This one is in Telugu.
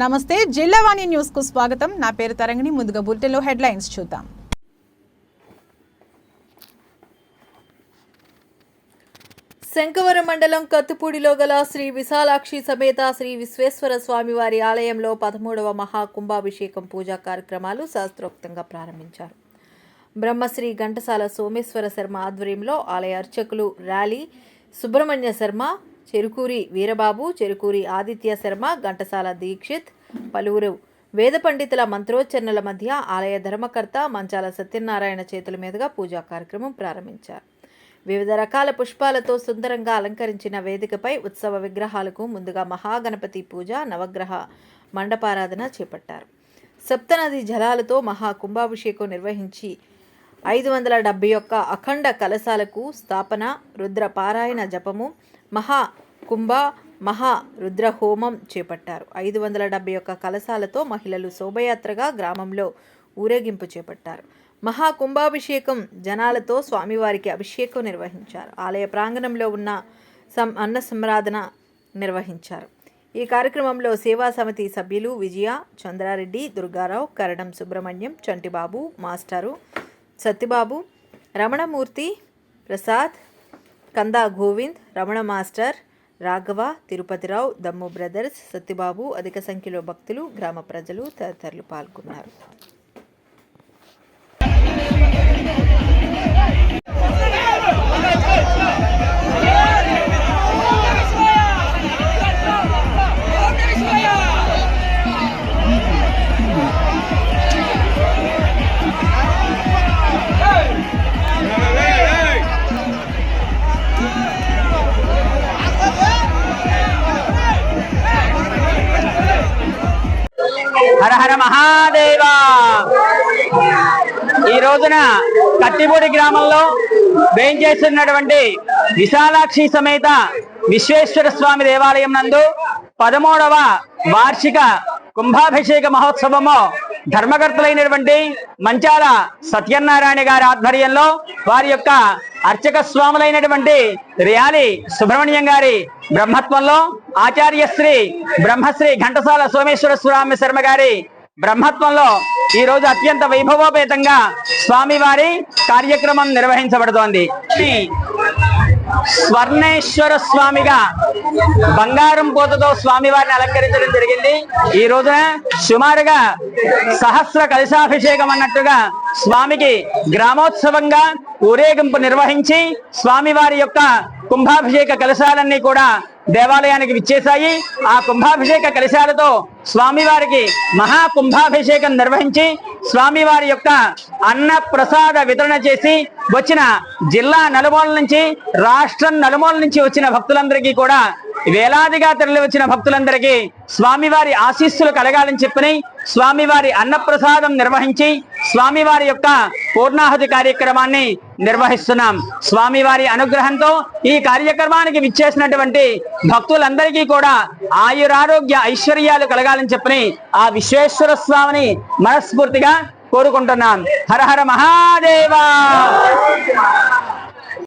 నమస్తే జిల్లావాణి న్యూస్కు స్వాగతం. నా పేరు తరంగిణి. ముందుగా బులెటిన్లో హెడ్లైన్స్ చూద్దాం. శంకవరం మండలం కత్తుపూడిలో గల శ్రీ విశాలాక్షి సమేత శ్రీ విశ్వేశ్వర స్వామివారి ఆలయంలో పదమూడవ మహా కుంభాభిషేకం పూజా కార్యక్రమాలు శాస్త్రోక్తంగా ప్రారంభించారు. బ్రహ్మశ్రీ ఘంటసాల సోమేశ్వర శర్మ ఆధ్వర్యంలో ఆలయ అర్చకులు ర్యాలీ సుబ్రహ్మణ్య శర్మ చెరుకూరి వీరబాబు చెరుకూరి ఆదిత్య శర్మ ఘంటసాల దీక్షిత్ పలువురు. వేద పండితుల మంత్రోచ్చరణల మధ్య ఆలయ ధర్మకర్త మంచాల సత్యనారాయణ చేతుల మీదుగా పూజా కార్యక్రమం ప్రారంభించారు. వివిధ రకాల పుష్పాలతో సుందరంగా అలంకరించిన వేదికపై ఉత్సవ విగ్రహాలకు ముందుగా మహాగణపతి పూజ నవగ్రహ మండపారాధన చేపట్టారు. సప్తనది జలాలతో మహా కుంభాభిషేకం నిర్వహించి ఐదు వందల డెబ్బై ఒక్క అఖండ కలశాలకు స్థాపన రుద్ర పారాయణ జపము మహా కుంభ మహా రుద్రహోమం చేపట్టారు. ఐదు వందల డెబ్బై ఒక్క కలశాలతో మహిళలు శోభయాత్రగా గ్రామంలో ఊరేగింపు చేపట్టారు. మహా కుంభాభిషేకం జనాలతో స్వామివారికి అభిషేకం నిర్వహించారు. ఆలయ ప్రాంగణంలో ఉన్న సం అన్న సంరాధన నిర్వహించారు. ఈ కార్యక్రమంలో సేవా సమితి సభ్యులు విజయ చంద్రారెడ్డి దుర్గారావు కరణం సుబ్రహ్మణ్యం చంటిబాబు మాస్టారు సత్యబాబు రమణమూర్తి ప్రసాద్ కందా గోవింద్ రమణ మాస్టర్ రాఘవ తిరుపతిరావు దమ్ము బ్రదర్స్ సత్యబాబు అధిక సంఖ్యలో భక్తులు గ్రామ ప్రజలు తదితరులు పాల్గొన్నారు. హర హర మహాదేవ. ఈ రోజున కత్తిపూడి గ్రామంలో వేయించేస్తున్నటువంటి విశాలాక్షి సమేత విశ్వేశ్వర స్వామి దేవాలయం నందు పదమూడవ వార్షిక కుంభాభిషేక మహోత్సవము ధర్మకర్తలైనటువంటి మంచాల సత్యనారాయణ గారి ఆధ్వర్యంలో వారి యొక్క అర్చక స్వాములైనటువంటి రియాలి సుబ్రహ్మణ్యం గారి బ్రహ్మత్వంలో ఆచార్య శ్రీ బ్రహ్మశ్రీ ఘంటసాల సోమేశ్వర స్వామి శర్మ గారి బ్రహ్మత్వంలో ఈ రోజు అత్యంత వైభవోపేతంగా స్వామివారి కార్యక్రమం నిర్వహించబడుతోంది. స్వర్ణేశ్వర స్వామిగా బంగారం పోతతో స్వామివారిని అలంకరించడం జరిగింది. ఈ రోజున సుమారుగా సహస్ర కలశాభిషేకం అన్నట్టుగా స్వామికి గ్రామోత్సవంగా ఊరేగింపు నిర్వహించి స్వామివారి యొక్క కుంభాభిషేక కలశాలన్నీ కూడా దేవాలయానికి విచ్చేశాయి. ఆ కుంభాభిషేక కలశాలతో స్వామివారికి మహా కుంభాభిషేకం నిర్వహించి స్వామివారి యొక్క అన్న ప్రసాద వితరణ చేసి వచ్చిన జిల్లా నలుమూల నుంచి రాష్ట్రం నలుమూల నుంచి వచ్చిన భక్తులందరికీ కూడా వేలాదిగా తరలి వచ్చిన భక్తులందరికీ స్వామివారి ఆశీస్సులు కలగాలని చెప్పని స్వామివారి అన్నప్రసాదం నిర్వహించి స్వామివారి యొక్క పూర్ణాహుతి కార్యక్రమాన్ని నిర్వహిస్తున్నాం. స్వామివారి అనుగ్రహంతో ఈ కార్యక్రమానికి విచ్చేసినటువంటి భక్తులందరికీ కూడా ఆయురారోగ్య ఐశ్వర్యాలు కలగాలని చెప్పని ఆ విశ్వేశ్వర స్వామిని మనస్ఫూర్తిగా కోరుకుంటున్నాం. హర హర మహాదేవా!